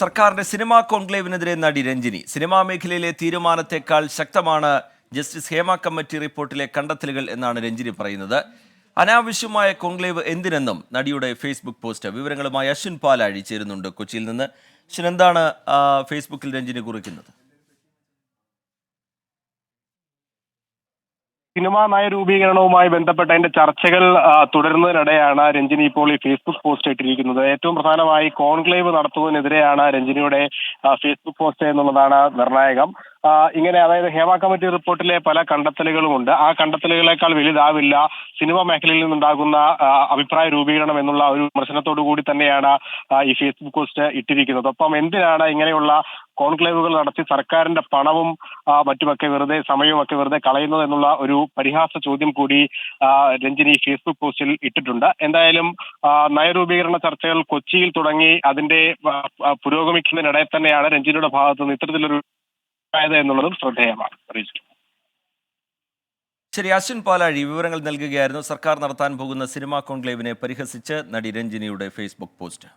സർക്കാരിന്റെ സിനിമാ കോൺക്ലേവിനെതിരെ നടി രഞ്ജിനി. സിനിമാ മേഖലയിലെ തീരുമാനത്തെക്കാൾ ശക്തമാണ് ജസ്റ്റിസ് ഹേമ കമ്മിറ്റി റിപ്പോർട്ടിലെ കണ്ടെത്തലുകൾ എന്നാണ് രഞ്ജിനി പറയുന്നത്. അനാവശ്യമായ കോൺക്ലേവ് എന്തിനെന്നും നടിയുടെ ഫേസ്ബുക്ക് പോസ്റ്റ്. വിവരങ്ങളുമായി അശ്വിൻ പാലാഴി ചേരുന്നുണ്ട് കൊച്ചിയിൽ നിന്ന്. അശ്വിൻ എന്താണ് ഫേസ്ബുക്കിൽ രഞ്ജിനി കുറിക്കുന്നത്? സിനിമാ നയ രൂപീകരണവുമായി ബന്ധപ്പെട്ട അതിന്റെ ചർച്ചകൾ തുടരുന്നതിനിടെയാണ് രഞ്ജിനി ഇപ്പോൾ ഈ ഫേസ്ബുക്ക് പോസ്റ്റ് ഇട്ടിരിക്കുന്നത്. ഏറ്റവും പ്രധാനമായി കോൺക്ലേവ് നടത്തുന്നതിനെതിരെയാണ് രഞ്ജിനിയുടെ ഫേസ്ബുക്ക് പോസ്റ്റ് എന്നുള്ളതാണ് നിർണായകം. ഇങ്ങനെ അതായത് ഹേമ കമ്മിറ്റി റിപ്പോർട്ടിലെ പല കണ്ടെത്തലുകളുമുണ്ട്. ആ കണ്ടെത്തലുകളെക്കാൾ വലുതാവില്ല. സിനിമ മേഖലയിൽ നിന്നുണ്ടാകുന്ന അഭിപ്രായ രൂപീകരണം എന്നുള്ള ഒരു വിമർശനത്തോടു കൂടി തന്നെയാണ് ഈ ഫേസ്ബുക്ക് പോസ്റ്റ് ഇട്ടിരിക്കുന്നത്. ഒപ്പം എന്തിനാണ് ഇങ്ങനെയുള്ള കോൺക്ലേവുകൾ നടത്തി സർക്കാരിന്റെ പണവും മറ്റുമൊക്കെ വെറുതെ സമയവും ഒക്കെ വെറുതെ കളയുന്നത് എന്നുള്ള ഒരു പരിഹാസ ചോദ്യം കൂടി രഞ്ജിനി ഫേസ്ബുക്ക് പോസ്റ്റിൽ ഇട്ടിട്ടുണ്ട്. എന്തായാലും നയരൂപീകരണ ചർച്ചകൾ കൊച്ചിയിൽ തുടങ്ങി അതിന്റെ പുരോഗമിക്കുന്നതിനിടെ തന്നെയാണ് രഞ്ജിനിയുടെ ഭാഗത്ത് നിന്ന് ഇത്തരത്തിലൊരു ആയത് എന്നുള്ളതും ശ്രദ്ധേയമാണ്. അറിയിച്ചിട്ടുണ്ട് ശരി അശ്വിൻ പാലാഴി വിവരങ്ങൾ നൽകുകയായിരുന്നു. സർക്കാർ നടത്താൻ പോകുന്ന സിനിമാ കോൺക്ലേവിനെ പരിഹസിച്ച് നടി രഞ്ജിനിയുടെ ഫേസ്ബുക്ക് പോസ്റ്റ്.